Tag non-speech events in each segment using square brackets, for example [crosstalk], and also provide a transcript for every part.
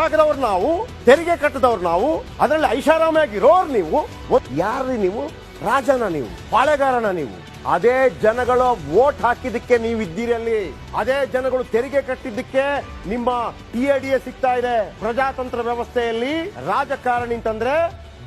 ಹಾಕಿದವ್ರು ನಾವು, ತೆರಿಗೆ ಕಟ್ಟದವ್ರು ನಾವು, ಅದರಲ್ಲಿ ಐಷಾರಾಮಿಯಾಗಿರೋರು ನೀವು ಯಾರ್ರಿ ನೀವು? ರಾಜನ ನೀವು ಬಾಳೆಗಾರನ ನೀವು. ಅದೇ ಜನಗಳು ವೋಟ್ ಹಾಕಿದ್ದಕ್ಕೆ ನೀವು ಇದ್ದೀರಿ ಅದೇ ಜನಗಳು ತೆರಿಗೆ ಕಟ್ಟಿದ್ದಕ್ಕೆ ನಿಮ್ಮ ಟಿ ಎ ಡಿ ಎ ಸಿಗ್ತಾ ಇದೆ. ಪ್ರಜಾತಂತ್ರ ವ್ಯವಸ್ಥೆಯಲ್ಲಿ ರಾಜಕಾರಣಿ ಅಂತಂದ್ರೆ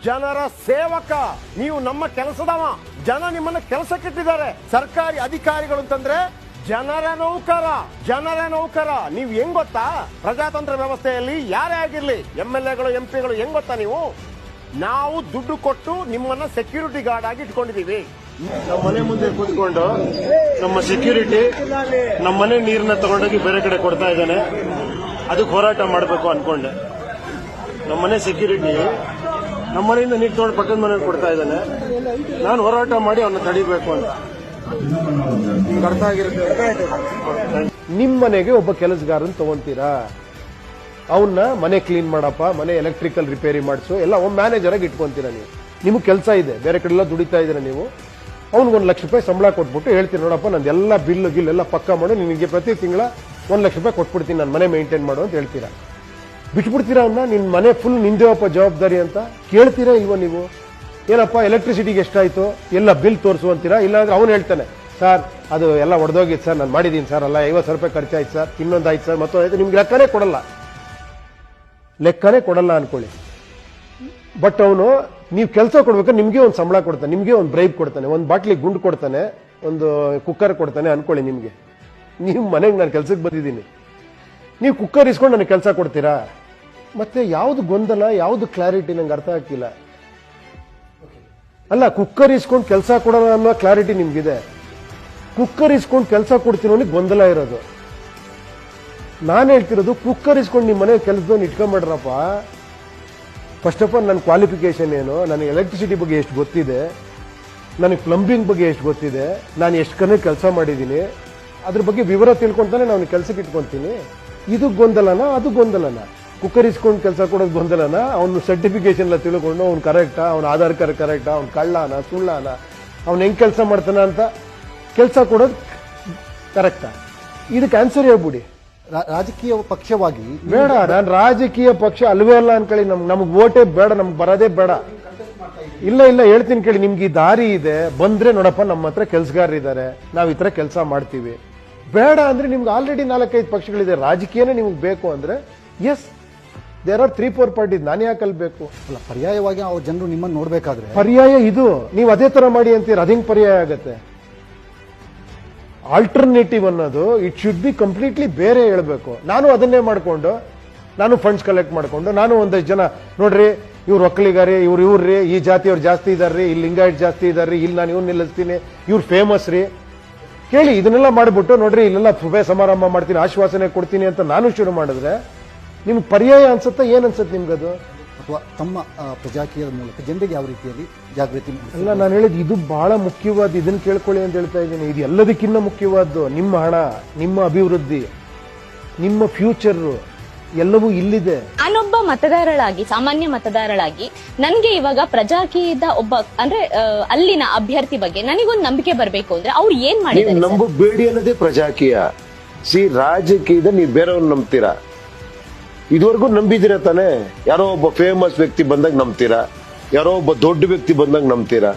ಜನರ ಸೇವಕ. ನೀವು ನಮ್ಮ ಕೆಲಸದವ. ಜನ ನಿಮ್ಮನ್ನ ಕೆಲಸ ಇಟ್ಟಿದ್ದಾರೆ. ಸರ್ಕಾರಿ ಅಧಿಕಾರಿಗಳು ಅಂತಂದ್ರೆ ಜನರ ನೌಕರ ಜನರ ನೌಕರ. ನೀವು ಹೆಂಗ್ ಗೊತ್ತಾ? ಪ್ರಜಾತಂತ್ರ ವ್ಯವಸ್ಥೆಯಲ್ಲಿ ಯಾರೇ ಆಗಿರ್ಲಿ, ಎಂ ಎಲ್ ಎಗಳು, ಎಂ ಪಿಗಳು ಹೆಂಗ್ ಗೊತ್ತಾ ನೀವು? ನಾವು ದುಡ್ಡು ಕೊಟ್ಟು ನಿಮ್ಮನ್ನ ಸೆಕ್ಯೂರಿಟಿ ಗಾರ್ಡ್ ಆಗಿ ಇಟ್ಕೊಂಡಿದೀವಿ. ನಮ್ಮ ಮನೆ ಮುಂದೆ ಕೂತ್ಕೊಂಡು ನಮ್ಮ ಸೆಕ್ಯೂರಿಟಿ ನಮ್ಮ ಮನೆ ನೀರನ್ನ ತಗೊಂಡೋಗಿ ಬೇರೆ ಕಡೆ ಕೊಡ್ತಾ ಇದ್ದಾನೆ. ಅದಕ್ಕೆ ಹೋರಾಟ ಮಾಡಬೇಕು ಅನ್ಕೊಂಡೆ. ನಮ್ಮ ಮನೆ ಸೆಕ್ಯೂರಿಟಿ ನಮ್ಮ ಮನೆಯಿಂದ ನೀರು ತಗೊಂಡು ಪಕ್ಕದ ಮನೆಗೆ ಕೊಡ್ತಾ ಇದ್ದಾನೆ. ನಾನು ಹೋರಾಟ ಮಾಡಿ ಅವನ್ನ ತಡಿಬೇಕು ಅಂತ. ನಿಮ್ಗೆ ಅರ್ಥ ಆಗಿರುತ್ತೆ ನಿಮ್ ಮನೆಗೆ ಒಬ್ಬ ಕೆಲಸಗಾರನ್ ತಗೊಂತೀರಾ? ಅವನ್ನ ಮನೆ ಕ್ಲೀನ್ ಮಾಡಪ್ಪ, ಮನೆ ಎಲೆಕ್ಟ್ರಿಕಲ್ ರಿಪೇರಿ ಮಾಡಿಸು, ಎಲ್ಲ ಒಬ್ಬ ಮ್ಯಾನೇಜರ್ ಆಗಿ ಇಟ್ಕೊಂತೀರಾ ನೀವು? ನಿಮ್ಗೆ ಕೆಲಸ ಇದೆ, ಬೇರೆ ಕಡೆ ಎಲ್ಲ ದುಡಿತಾ ಇದ್ದೀರಾ ನೀವು? ಅವ್ನಿಗೆ ಒಂದು ಲಕ್ಷ ರೂಪಾಯಿ ಸಂಬಳ ಕೊಟ್ಬಿಟ್ಟು ಹೇಳ್ತೀನಿ, ನೋಡಪ್ಪ, ನಂದು ಎಲ್ಲ ಬಿಲ್ ಗಿಲ್ ಎಲ್ಲ ಪಕ್ಕ ಮಾಡು, ನಿನಗೆ ಪ್ರತಿ ತಿಂಗಳ ಒಂದು ಲಕ್ಷ ರೂಪಾಯಿ ಕೊಟ್ಬಿಡ್ತೀನಿ, ನಾನು ಮನೆ ಮೇಂಟೈನ್ ಮಾಡು ಅಂತ ಹೇಳ್ತೀರಾ? ಬಿಟ್ಬಿಡ್ತೀರಾ ಅವನ್ನ ನಿನ್ನ ಮನೆ ಫುಲ್ ನಿಂದೇವಪ್ಪ ಜವಾಬ್ದಾರಿ ಅಂತ? ಕೇಳ್ತೀರಾ ಇಲ್ವ ನೀವು? ಏನಪ್ಪ ಎಲೆಕ್ಟ್ರಿಸಿಟಿಗೆ ಎಷ್ಟಾಯಿತು? ಎಲ್ಲ ಬಿಲ್ ತೋರಿಸು ಅಂತೀರಾ? ಇಲ್ಲಾಂದ್ರೆ ಅವನು ಹೇಳ್ತಾನೆ ಸರ್ ಅದು ಎಲ್ಲ ಒಡೆದೋಗಿತ್ತು ಸರ್ ನಾನು ಮಾಡಿದ್ದೀನಿ ಸರ್ ಅಲ್ಲ, ಐವತ್ತು ಸಾವಿರ ರೂಪಾಯಿ ಖರ್ಚಾಯ್ತು ಸರ್ ಇನ್ನೊಂದು ಆಯ್ತು ಸರ್ ಮತ್ತೊಂದು ಆಯ್ತು. ನಿಮ್ಗೆ ಲೆಕ್ಕನೇ ಕೊಡಲ್ಲ. ಲೆಕ್ಕನೇ ಕೊಡಲ್ಲ ಅನ್ಕೊಳ್ಳಿ. ಬಟ್ ಅವನು, ನೀವು ಕೆಲಸ ಕೊಡ್ಬೇಕಾದ್ರೆ ನಿಮಗೆ ಒಂದು ಸಂಬಳ ಕೊಡ್ತಾನೆ, ನಿಮಗೆ ಒಂದು ಬ್ರೈಬ್ ಕೊಡ್ತಾನೆ, ಒಂದು ಬಾಟ್ಲಿ ಗುಂಡು ಕೊಡ್ತಾನೆ, ಒಂದು ಕುಕ್ಕರ್ ಕೊಡ್ತಾನೆ ಅನ್ಕೊಳ್ಳಿ ನಿಮಗೆ. ನೀವು ಮನೆಗೆ ನಾನು ಕೆಲ್ಸಕ್ಕೆ ಬಂದಿದ್ದೀನಿ. ನೀವು ಕುಕ್ಕರ್ ಇಸ್ಕೊಂಡು ನನಗೆ ಕೆಲಸ ಕೊಡ್ತೀರಾ? ಮತ್ತೆ ಯಾವುದು ಗೊಂದಲ, ಯಾವುದು ಕ್ಲಾರಿಟಿ ನಂಗೆ ಅರ್ಥ ಆಗ್ತಿಲ್ಲ. ಅಲ್ಲ, ಕುಕ್ಕರ್ ಇಸ್ಕೊಂಡು ಕೆಲಸ ಕೊಡೋಣ ಅನ್ನೋ ಕ್ಲಾರಿಟಿ ನಿಮ್ಗಿದೆ. ಕುಕ್ಕರ್ ಇಸ್ಕೊಂಡು ಕೆಲಸ ಕೊಡ್ತೀನಿ ಅವನಿಗೆ ಗೊಂದಲ ಇರೋದು. ನಾನು ಹೇಳ್ತಿರೋದು, ಕುಕ್ಕರ್ ಇಸ್ಕೊಂಡು ನಿಮ್ಮ ಮನೆ ಕೆಲಸದವ್ನು ಇಟ್ಕೊಂಬಿಡ್ರಪ್ಪ ಫಸ್ಟ್ ಆಫ್ ಆಲ್ ನನ್ನ ಕ್ವಾಲಿಫಿಕೇಶನ್ ಏನು ನನಗೆ ಎಲೆಕ್ಟ್ರಿಸಿಟಿ ಬಗ್ಗೆ ಎಷ್ಟು ಗೊತ್ತಿದೆ ನನಗೆ ಪ್ಲಂಬಿಂಗ್ ಬಗ್ಗೆ ಎಷ್ಟು ಗೊತ್ತಿದೆ, ನಾನು ಎಷ್ಟು ಕಡೆ ಕೆಲಸ ಮಾಡಿದ್ದೀನಿ, ಅದ್ರ ಬಗ್ಗೆ ವಿವರ ತಿಳ್ಕೊಂತಾನೆ ನಾನು ಕೆಲಸಕ್ಕೆ ಇಟ್ಕೊತೀನಿ. ಇದು ಗೊಂದಲನ, ಅದು ಗೊಂದಲನ? ಕುಕ್ಕರ್ ಇಸ್ಕೊಂಡು ಕೆಲಸ ಕೊಡೋದು ಗೊಂದಲನ ಅವನು ಸರ್ಟಿಫಿಕೇಶನ್ ಎಲ್ಲ ತಿಳ್ಕೊಂಡು ಅವ್ನು ಕರೆಕ್ಟಾ ಅವ್ನ ಆಧಾರ್ ಕಾರ್ಡ್ ಕರೆಕ್ಟಾ ಅವ್ನು ಕಳ್ಳಾನ ಸುಳ್ಳಾನ ಅವ್ನು ಹೆಂಗೆ ಕೆಲಸ ಮಾಡ್ತಾನ ಅಂತ ಕೆಲಸ ಕೊಡೋದು ಕರೆಕ್ಟಾ ಇದಕ್ಕೆ ಆನ್ಸರ್ ಹೇಳ್ಬಿಡಿ. ರಾಜಕೀಯ ಪಕ್ಷವಾಗಿ ಬೇಡ ನಾನು ರಾಜಕೀಯ ಪಕ್ಷ ಅಲ್ವೇ ಅಲ್ಲ ಅನ್ಕೊಳ್ಳಿ ನಮ್ಗೆ ನಮ್ಗೆ ಓಟೇ ಬೇಡ ನಮ್ಗೆ ಬರೋದೇ ಬೇಡ. ಇಲ್ಲ ಇಲ್ಲ ಹೇಳ್ತೀನಿ ಕೇಳಿ ನಿಮ್ಗೆ ಈ ದಾರಿ ಇದೆ ಬಂದ್ರೆ ನೋಡಪ್ಪ ನಮ್ಮ ಹತ್ರ ಕೆಲಸಗಾರರಿದ್ದಾರೆ ನಾವು ಈ ಥರ ಕೆಲಸ ಮಾಡ್ತೀವಿ. ಬೇಡ ಅಂದ್ರೆ ನಿಮ್ಗೆ ಆಲ್ರೆಡಿ ನಾಲ್ಕೈದು ಪಕ್ಷಗಳಿದೆ ರಾಜಕೀಯನೇ ನಿಮ್ಗೆ ಬೇಕು ಅಂದ್ರೆ yes there are three four party ನಾನು ಯಾಕೆ ಕಲ್ಬೇಕು ಅಲ್ಲ ಪರ್ಯಾಯವಾಗಿ ಅವ್ರ ಜನರು ನಿಮ್ಮನ್ನು ನೋಡಬೇಕಾದ್ರೆ. ಪರ್ಯಾಯ ಇದು. ನೀವು ಅದೇ ತರ ಮಾಡಿ ಅಂತೀರ? ಅದಿಂಗ್ ಪರ್ಯಾಯ ಆಗತ್ತೆ? ಆಲ್ಟರ್ನೇಟಿವ್ ಅನ್ನೋದು ಇಟ್ ಶುಡ್ ಬಿ ಕಂಪ್ಲೀಟ್ಲಿ ಬೇರೆ ಹೇಳ್ಬೇಕು. ನಾನು ಅದನ್ನೇ ಮಾಡಿಕೊಂಡು ನಾನು ಫಂಡ್ಸ್ ಕಲೆಕ್ಟ್ ಮಾಡಿಕೊಂಡು ನಾನು ಒಂದಷ್ಟು ಜನ ನೋಡ್ರಿ ಇವ್ರು ಒಕ್ಕಲಿಗಾರಿ ಇವ್ರು ಇವ್ರಿ ಈ ಜಾತಿಯವ್ರು ಜಾಸ್ತಿ ಇದಾರ್ರಿ ಇಲ್ಲಿ ಲಿಂಗಾಯಟ್ ಜಾಸ್ತಿ ಇದಾರ್ರಿ ಇಲ್ಲಿ ನಾನು ಇವ್ರು ನಿಲ್ಲಿಸ್ತೀನಿ ಇವ್ರು ಫೇಮಸ್ ರೀ. ಕೇಳಿ ಇದನ್ನೆಲ್ಲ ಮಾಡ್ಬಿಟ್ಟು ನೋಡ್ರಿ ಇಲ್ಲೆಲ್ಲ ಸಭೆ ಸಮಾರಂಭ ಮಾಡ್ತೀನಿ ಆಶ್ವಾಸನೆ ಕೊಡ್ತೀನಿ ಅಂತ ನಾನು ಶುರು ಮಾಡಿದ್ರೆ ನಿಮ್ಗೆ ಪರ್ಯಾಯ ಅನ್ಸುತ್ತಾ ಏನ್ ಅನ್ಸುತ್ತೆ ಅದು? ಅಥವಾ ತಮ್ಮ ಪ್ರಜಾಕೀಯದ ಮೂಲಕ ಜನರಿಗೆ ಯಾವ ರೀತಿಯಲ್ಲಿ ಜಾಗೃತಿ ಅಲ್ಲ ನಾನು ಹೇಳಿದ್ ಇದು ಬಹಳ ಮುಖ್ಯವಾದ ಇದನ್ನ ಕೇಳ್ಕೊಳ್ಳಿ ಅಂತ ಹೇಳ್ತಾ ಇದ್ದೀನಿ. ಇದು ಎಲ್ಲದಕ್ಕಿಂತ ಮುಖ್ಯವಾದ್ದು. ನಿಮ್ಮ ಹಣ ನಿಮ್ಮ ಅಭಿವೃದ್ಧಿ ನಿಮ್ಮ ಫ್ಯೂಚರ್ ಎಲ್ಲವೂ ಇಲ್ಲಿದೆ. ನಾನೊಬ್ಬ ಮತದಾರಳಾಗಿ ಸಾಮಾನ್ಯ ಮತದಾರಳಾಗಿ ನನ್ಗೆ ಇವಾಗ ಪ್ರಜಾಕೀಯದ ಒಬ್ಬ ಅಂದ್ರೆ ಅಲ್ಲಿನ ಅಭ್ಯರ್ಥಿ ಬಗ್ಗೆ ನನಗೊಂದು ನಂಬಿಕೆ ಬರಬೇಕು ಅಂದ್ರೆ ಅವ್ರು ಏನ್ ಮಾಡಿ ಮಾಡಿದ್ದಾರೆ ಬೇಡಿ ನಂಬಬೇಡಿ ಅನ್ನೋದೇ ಪ್ರಜಾಕೀಯ. ಸಿ ರಾಜಕೀಯದ ನೀವು ಬೇರೆಯವ್ರನ್ನ ನಂಬ್ತೀರಾ? ಇದುವರೆಗೂ ನಂಬಿದಿರ ತಾನೆ? ಯಾರೋ ಒಬ್ಬ ಫೇಮಸ್ ವ್ಯಕ್ತಿ ಬಂದಾಗ ನಂಬ್ತೀರಾ? ಯಾರೋ ಒಬ್ಬ ದೊಡ್ಡ ವ್ಯಕ್ತಿ ಬಂದಾಗ ನಂಬ್ತೀರಾ?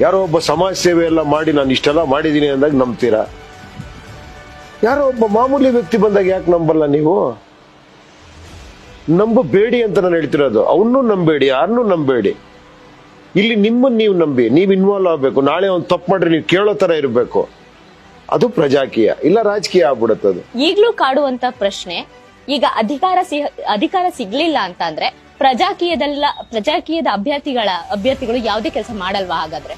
ಯಾರೋ ಒಬ್ಬ ಸಮಾಜ ಸೇವೆ ಎಲ್ಲ ಮಾಡಿ ನಾನು ಇಷ್ಟೆಲ್ಲ ಮಾಡಿದೀನಿ ಅಂದಾಗ ನಂಬ್ತೀರಾ? ಯಾರೋ ಒಬ್ಬ ಮಾಮೂಲಿ ವ್ಯಕ್ತಿ ಬಂದಾಗ ಯಾಕೆ ನಂಬಲ್ಲ ನೀವು? ನಂಬಬೇಡಿ ಅಂತ ನಾನು ಹೇಳ್ತಿರೋದು. ಅವನ್ನೂ ನಂಬೇಡಿ, ಯಾರನ್ನೂ ನಂಬೇಡಿ. ಇಲ್ಲಿ ನಿಮ್ಮನ್ನ ನೀವು ನಂಬಿ, ನೀವು ಇನ್ವಾಲ್ವ್ ಆಗಬೇಕು. ನಾಳೆ ಒಂದು ತಪ್ಪು ಮಾಡ್ರಿ ನೀವು ಕೇಳೋ ತರ ಇರಬೇಕು. ಅದು ಪ್ರಜಾಕೀಯ. ಇಲ್ಲ ರಾಜಕೀಯ ಆಗ್ಬಿಡುತ್ತದು. ಈಗ್ಲೂ ಕಾಡುವಂತ ಪ್ರಶ್ನೆ ಈಗ ಅಧಿಕಾರ ಅಧಿಕಾರ ಸಿಗ್ಲಿಲ್ಲ ಅಂತ ಅಂದ್ರೆ ಪ್ರಜಾಕೀಯದಲ್ಲ ಪ್ರಜಾಕೀಯದ ಅಭ್ಯರ್ಥಿಗಳ ಅಭ್ಯರ್ಥಿಗಳು ಯಾವುದೇ ಕೆಲಸ ಮಾಡಲ್ವಾ ಹಾಗಾದ್ರೆ?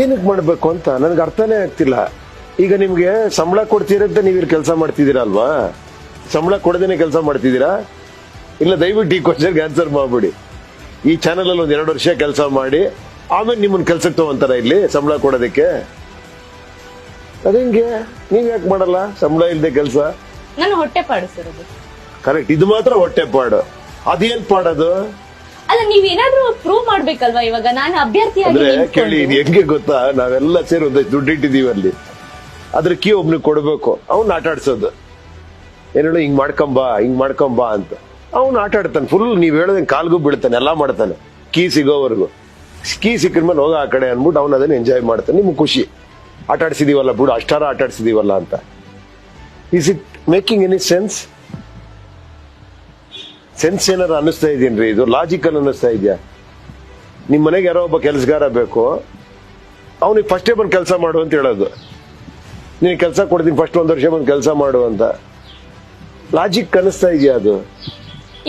ಏನಕ್ಕೆ ಮಾಡ್ಬೇಕು ಅಂತ? ನನ್ಗೆ ಅರ್ಥನೇ ಆಗ್ತಿಲ್ಲ. ಈಗ ನಿಮ್ಗೆ ಸಂಬಳ ಕೊಡ್ತೀರಂತ ನೀವು ಕೆಲಸ ಮಾಡ್ತಿದ್ದೀರಾ ಅಲ್ವಾ? ಸಂಬಳ ಕೊಡದೇನೆ ಕೆಲಸ ಮಾಡ್ತಿದ್ದೀರಾ? ಇಲ್ಲ ದಯವಿಟ್ಟು ಈ ಕ್ವಶನ್ಗೆ ಆನ್ಸರ್ ಮಾಡ್ಬಿಡಿ. ಈ ಚಾನಲ್ ಅಲ್ಲಿ ಒಂದ್ ಎರಡು ವರ್ಷ ಕೆಲಸ ಮಾಡಿ ಆಮೇಲೆ ನಿಮ್ಮನ್ನ ಕೆಲ್ಸಕ್ಕೆ ತಗೊಂತಾರ ಇಲ್ಲಿ ಸಂಬಳ ಕೊಡೋದಕ್ಕೆ? ಅದಂಗೆ ನೀವ್ ಯಾಕೆ ಮಾಡಲ್ಲ? ಸಂಬಳ ಇಲ್ಲದೆ ಕೆಲಸ? ನಾನು ಹೊಟ್ಟೆ ಪಾಡಿಸಿರೋದು. ಕರೆಕ್ಟ್ ಇದು ಮಾತ್ರ ಹೊಟ್ಟೆ ಪಾಡು. ಅದೇನ್ ಪಾಡದು? ಅಲ್ಲ ನೀವೇನಾದ್ರೂ ಪ್ರೂವ್ ಮಾಡ್ಬೇಕಲ್ವಾ ಇವಾಗ? ನಾನು ಅಭ್ಯರ್ಥಿ ಅಂದ್ರೆ ಕೇಳಿ ಇದು ಹೆಂಗೆ ಗೊತ್ತಾ? ನಾವೆಲ್ಲ ಸೇರಿ ಒಂದಷ್ಟು ದುಡ್ಡು ಇಟ್ಟಿದೀವಿ ಅಲ್ಲಿ ಅದ್ರ ಕೀ ಒಬ್ನಿಗೆ ಕೊಡ್ಬೇಕು. ಅವ್ನ ಆಟ ಆಡ್ಸೋದು. ಏನ್ ಹೇಳು ಹಿಂಗ್ ಮಾಡ್ಕೊಂಬಾ ಹಿಂಗ್ ಮಾಡ್ಕೊಂಬಾ ಅಂತ. ಅವನು ಆಟ ಆಡ್ತಾನೆ. ಫುಲ್ ನೀವ್ ಹೇಳೋದಂಗೆ ಕಾಲ್ಗೂ ಬೀಳ್ತಾನೆ ಎಲ್ಲಾ ಮಾಡ್ತಾನೆ. ಕೀ ಸಿಗೋವರೆಗೂ. ಕೀ ಸಿಕ್ಕಿದ್ಮೇಲೆ ಹೋಗ ಆ ಕಡೆ ಅನ್ಬಿಟ್ಟು ಅವ್ನ ಅದನ್ನ ಎಂಜಾಯ್ ಮಾಡ್ತಾನೆ. ನಿಮ್ಗೆ ಖುಷಿ. ಆಟ ಆಡ್ಸಿದೀವಲ್ಲ ಬಿಡು ಅಷ್ಟಾರ ಆಟ ಆಡ್ಸಿದೀವಲ್ಲ ಅಂತ. Is it making any sense sense ಏನಾರು ಅನ್ನಿಸ್ತಾ ಇದೀನ್ರಿ ಇದು ಲಾಜಿಕಲ್ ಅನ್ನಿಸ್ತಾ ಇದೆಯಾ? ನಿಮ್ಮ ಮನೆಗೆ ಯಾರೋ ಒಬ್ಬ ಕೆಲಸಗಾರ ಬೇಕು. ಅವನಿಗೆ ಫಸ್ಟೇ ಬಂದು ಕೆಲಸ ಮಾಡು ಅಂತ ಹೇಳೋದು. ನೀನು ಕೆಲಸ ಕೊಡ್ತೀನಿ ಫಸ್ಟ್ ಒಂದು ವರ್ಷ ಬಂದು ಕೆಲಸ ಮಾಡು ಅಂತ. ಲಾಜಿಕ್ ಅನ್ನಿಸ್ತಾ ಇದೆಯಾ ಅದು?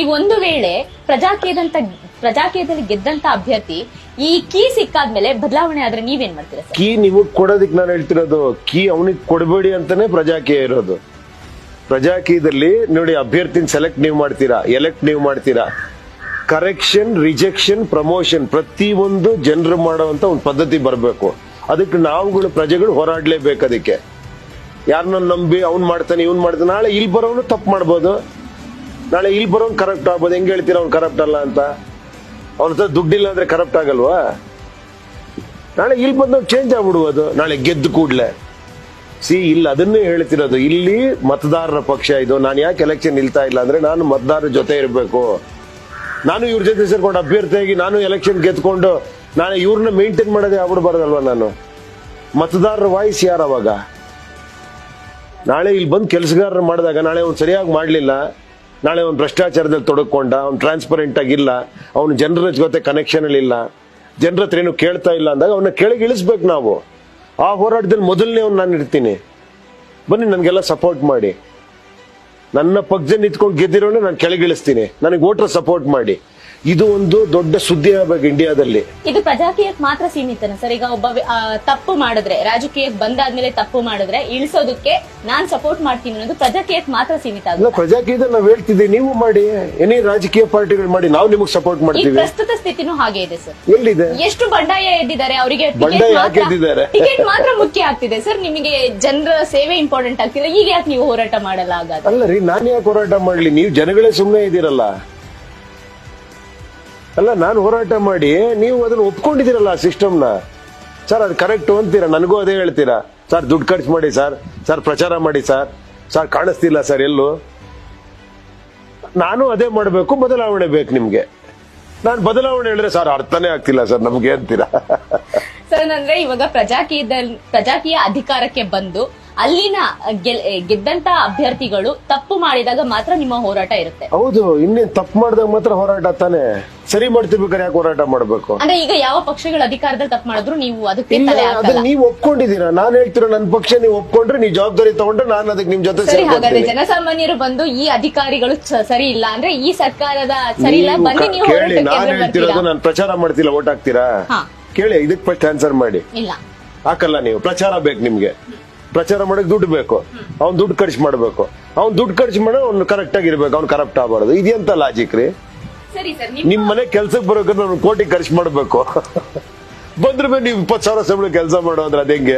ಈಗ ಒಂದು ವೇಳೆ ಪ್ರಜಾಕೀಯದಂತ ಪ್ರಜಾಕೀಯದಲ್ಲಿ ಗೆದ್ದಂತ ಅಭ್ಯರ್ಥಿ ಈ ಕೀ ಸಿಕ್ಕಾದ್ಮೇಲೆ ಬದಲಾವಣೆ ಆದ್ರೆ ನೀವೇನ್ ಮಾಡ್ತೀರಾ ಸರ್? ಕೀ ನಿಮಗ್ ಕೊಡೋದಕ್ಕೆ ನಾನು ಹೇಳ್ತಿರೋದು ಕೀ ಅವನಿಗೆ ಕೊಡಬೇಡಿ ಅಂತಾನೆ ಪ್ರಜಾಕೀಯ ಇರೋದು. ಪ್ರಜಾಕೀಯದಲ್ಲಿ ನೋಡಿ ಅಭ್ಯರ್ಥಿನ ಸೆಲೆಕ್ಟ್ ನೀವು ಮಾಡ್ತೀರಾ ಎಲೆಕ್ಟ್ ನೀವು ಮಾಡ್ತೀರಾ? ಕರೆಕ್ಷನ್ ರಿಜೆಕ್ಷನ್ ಪ್ರಮೋಷನ್ ಪ್ರತಿ ಒಂದು ಜನರು ಮಾಡುವಂತ ಒಂದು ಪದ್ಧತಿ ಬರಬೇಕು. ಅದಕ್ಕೆ ನಾವುಗಳು ಪ್ರಜೆಗಳು ಹೋರಾಡ್ಲೇಬೇಕು ಅದಕ್ಕೆ. ಯಾರನ್ನ ನಂಬಿ ಅವ್ನ್ ಮಾಡ್ತಾನೆ, ಇವ್ನ್ ಮಾಡ್ತಾನೆ, ನಾಳೆ ಇಲ್ಲಿ ಬರೋನು ತಪ್ಪು ಮಾಡ್ಬೋದು. ನಾಳೆ ಇಲ್ಲಿ ಬರೋನು ಕರಪ್ಟ್ ಆಗ್ಬೋದು. ಹೆಂಗ್ ಹೇಳ್ತೀರಾ ಅವ್ನು ಕರಪ್ಟ್ ಅಲ್ಲ ಅಂತ? ಅವ್ರ ಹತ್ರ ದುಡ್ಡಿಲ್ಲ ಅಂದ್ರೆ ಕರಪ್ಟ್ ಆಗಲ್ವಾ? ನಾಳೆ ಇಲ್ಲಿ ಬಂದು ಚೇಂಜ್ ಆಗ್ಬಿಡುವುದು ನಾಳೆ ಗೆದ್ದು ಕೂಡ್ಲೆ. ಸಿ, ಇಲ್ಲಿ ಅದನ್ನೇ ಹೇಳ್ತಿರೋದು. ಇಲ್ಲಿ ಮತದಾರರ ಪಕ್ಷ ಇದು. ನಾನು ಯಾಕೆ ಎಲೆಕ್ಷನ್ ನಿಲ್ತಾ ಇಲ್ಲ ಅಂದ್ರೆ ನಾನು ಮತದಾರರ ಜೊತೆ ಇರಬೇಕು. ನಾನು ಇವ್ರ ಜೊತೆ ಸೇರ್ಕೊಂಡು ಅಭ್ಯರ್ಥಿಯಾಗಿ ನಾನು ಎಲೆಕ್ಷನ್ ಗೆದ್ಕೊಂಡು ನಾನು ಇವ್ರನ್ನ ಮೇಂಟೈನ್ ಮಾಡೋದೇ ಆಗ್ಬಿಡ್ಬಾರ್ದಲ್ವಾ ನಾನು? ಮತದಾರರ ವಾಯ್ಸ್ ಯಾರು ಅವಾಗ? ನಾಳೆ ಇಲ್ಲಿ ಬಂದು ಕೆಲಸಗಾರರು ಮಾಡಿದಾಗ ನಾಳೆ ಅವ್ನು ಸರಿಯಾಗಿ ಮಾಡಲಿಲ್ಲ. ನಾಳೆ ಅವ್ನು ಭ್ರಷ್ಟಾಚಾರದಲ್ಲಿ ತೊಡಕೊಂಡ, ಅವ್ನು ಟ್ರಾನ್ಸ್ಪರೆಂಟ್ ಆಗಿಲ್ಲ, ಅವನು ಜನರ ಜೊತೆ ಕನೆಕ್ಷನ್ ಇಲ್ಲ. ಜನರ ಹತ್ರ ಏನು ಕೇಳ್ತಾ ಇಲ್ಲ ಅಂದಾಗ ಅವನ್ನ ಕೆಳಗೆ ಇಳಿಸ್ಬೇಕು ನಾವು. ಆ ಹೋರಾಟದಲ್ಲಿ ಮೊದಲನೇ ಅವ್ನು ನಾನು ಇರ್ತೀನಿ. ಬನ್ನಿ, ನನಗೆಲ್ಲ ಸಪೋರ್ಟ್ ಮಾಡಿ. ನನ್ನ ಪಕ್ಷದಲ್ಲಿ ನಿಂತ್ಕೊಂಡು ಗೆದ್ದಿರೋನೆ ನಾನು ಕೆಳಗಿಳಿಸ್ತೀನಿ. ನನಗೆ ವೋಟರ್ ಸಪೋರ್ಟ್ ಮಾಡಿ. ಇದು ಒಂದು ದೊಡ್ಡ ಸುದ್ದಿ ಆಗ್ಬೇಕು ಇಂಡಿಯಾದಲ್ಲಿ ಇದು ಪ್ರಜಾಕೀಯಕ್ಕೆ ಮಾತ್ರ ಸೀಮಿತನ ಸರ್. ಈಗ ಒಬ್ಬ ವ್ಯ- ಆ, ತಪ್ಪು ಮಾಡಿದ್ರೆ ರಾಜಕೀಯಕ್ಕೆ ಬಂದಾದ್ಮೇಲೆ ತಪ್ಪು ಮಾಡಿದ್ರೆ ಇಳಿಸೋದಕ್ಕೆ ನಾನ್ ಸಪೋರ್ಟ್ ಮಾಡ್ತೀನಿ ಅನ್ನೋದು ಪ್ರಜಾಕೀಯಕ್ಕೆ ಮಾತ್ರ ಸೀಮಿತ ಅಲ್ಲ ಆಗುತ್ತೆ ಪ್ರಜಾಕೀಯದಲ್ಲಿ ನಾವು ಹೇಳ್ತಿದ್ದೀವಿ ನೀವು ಮಾಡಿ. ಏನೇ ರಾಜಕೀಯ ಪಾರ್ಟಿಗಳು ಮಾಡಿ ನಾವು ನಿಮಗೆ ಸಪೋರ್ಟ್ ಈಗ ಮಾಡ್ತೀವಿ. ಪ್ರಸ್ತುತ ಸ್ಥಿತಿನೂ ಹಾಗೆ ಇದೆ ಸರ್. ಎಲ್ಲಿದೆ? ಎಷ್ಟು ಬಂಡಾಯ ಎದ್ದಿದ್ದಾರೆ ಅವರಿಗೆ? ಬಂಡಾಯ ಯಾಕೆ ಎದ್ದಿದ್ದಾರೆ? ಟಿಕೆಟ್ ಮಾತ್ರ ಮುಖ್ಯ ಆಗ್ತಿದೆ ಸರ್. ನಿಮಗೆ ಜನರ ಸೇವೆ ಇಂಪಾರ್ಟೆಂಟ್ ಆಗ್ತಿಲ್ಲ. ಈಗ ಯಾಕೆ ನೀವು ಹೋರಾಟ ಮಾಡಲ್ಲ ಹಾಗಾದ್ರೆ? ಅಲ್ಲ ರೀ ನಾನು ಯಾಕೆ ಹೋರಾಟ ಮಾಡ್ಲಿ? ನೀವು ಜನಗಳೇ ಸುಮ್ಮನೆ ಇದ್ದೀರಲ್ಲ. ಅಲ್ಲ, ನಾನು ಹೋರಾಟ ಮಾಡಿ ನೀವು ಅದನ್ನ ಒಪ್ಕೊಂಡಿದ್ದೀರಲ್ಲ ಆ ಸಿಸ್ಟಮ್ನ? ಸರ್, ಅದು ಕರೆಕ್ಟ್ ಅಂತೀರಾ? ನನಗೂ ಅದೇ ಹೇಳ್ತೀರಾ? ಸರ್, ದುಡ್ಡು ಖರ್ಚು ಮಾಡಿ ಸರ್. ಸರ್, ಪ್ರಚಾರ ಮಾಡಿ ಸರ್. ಸರ್, ಕಾಣಿಸ್ತಿಲ್ಲ ಸರ್ ಎಲ್ಲೂ. ನಾನು ಅದೇ ಮಾಡಬೇಕು, ಬದಲಾವಣೆ ಬೇಕು ನಿಮ್ಗೆ. ನಾನು ಬದಲಾವಣೆ ಹೇಳಿದ್ರೆ ಸರ್ ಅರ್ಥನೇ ಆಗ್ತಿಲ್ಲ ಸರ್ ನಮ್ಗೆ ಅಂತೀರಾ? ಸರ್ ಅಂದ್ರೆ ಇವಾಗ ಪ್ರಜಾಕೀಯದಲ್ಲಿ ಪ್ರಜಾಕೀಯ ಅಧಿಕಾರಕ್ಕೆ ಬಂದು ಅಲ್ಲಿನ ಗೆದ್ದಂತ ಅಭ್ಯರ್ಥಿಗಳು ತಪ್ಪು ಮಾಡಿದಾಗ ಮಾತ್ರ ನಿಮ್ಮ ಹೋರಾಟ ಇರುತ್ತೆ. ಹೌದು ಇನ್ನೇನ್ ತಪ್ಪು ಮಾಡಿದಾಗ ಮಾತ್ರ ಹೋರಾಟ ತಾನೆ? ಸರಿ ಮಾಡ್ತಿರ್ಬೇಕಾದ್ರೆ ಯಾಕೆ ಹೋರಾಟ ಮಾಡ್ಬೇಕು? ಅಂದ್ರೆ ಈಗ ಯಾವ ಪಕ್ಷಗಳ ಅಧಿಕಾರದಲ್ಲಿ ತಪ್ಪು ಮಾಡಿದ್ರು ನೀವು ಅದಕ್ಕೆ ಅದನ್ನ ನೀವು ಒಪ್ಕೊಂಡಿದ್ದೀರಾ? ನಾನ್ ಹೇಳ್ತಿರೋ ನನ್ನ ಪಕ್ಷ ನೀವು ಒಪ್ಕೊಂಡ್ರೆ ನೀವು ಜವಾಬ್ದಾರಿ ತಗೊಂಡ್ರೆ ನಾನು ಅದಕ್ಕೆ ನಿಮ್ ಜೊತೆ ಸರಿ ಹಾಗಾದ್ರೆ ಜನಸಾಮಾನ್ಯರು ಬಂದು ಈ ಅಧಿಕಾರಿಗಳು ಸರಿ ಇಲ್ಲ ಅಂದ್ರೆ ಈ ಸರ್ಕಾರದ ಸರಿ ಇಲ್ಲ ಬನ್ನಿ ನೀವು ಕೇಳಿ ಹೋರಾಟಕ್ಕೆ ನಾನು ಹೇಳ್ತಿರೋದು ನಾನು ಪ್ರಚಾರ ಮಾಡ್ತಿಲ್ಲ ಓಟ್ ಹಾಕ್ತೀರಾ. ಕೇಳಿ ಇದಕ್ಕೆ ಫಸ್ಟ್ ಆನ್ಸರ್ ಮಾಡಿ. ಇಲ್ಲ. ಹಾಕಲ್ಲ ನೀವು ಪ್ರಚಾರ ಬೇಕು ನಿಮ್ಗೆ. ಪ್ರಚಾರ ಮಾಡಕ್ ದುಡ್ಡು ಬೇಕು. ಅವ್ನ್ ದುಡ್ಡು ಖರ್ಚು ಮಾಡಬೇಕು. ಅವ್ನ್ ದುಡ್ಡು ಖರ್ಚು ಮಾಡೋ ಅವ್ನು ಕರೆಕ್ಟ್ ಆಗಿರ್ಬೇಕು ಅವ್ನು ಕರಪ್ಟ್ ಆಗಬಾರ್ದು. ಇದೆಂತ ಲಾಜಿಕ್ ರೀ? ನಿಮ್ ಮನೆ ಕೆಲ್ಸಕ್ಕೆ ಬರೋಕೆ ಅವ್ನು ಕೋಟಿ ಖರ್ಚು ಮಾಡಬೇಕು. [laughs] ಬಂದ್ರೆ ಮೇಲೆ ನೀವು ಇಪ್ಪತ್ತು ಸಾವಿರ ಸಂಬಳ ಕೆಲಸ ಮಾಡೋ ಅಂದ್ರೆ ಅದ್ ಹೆಂಗೆ?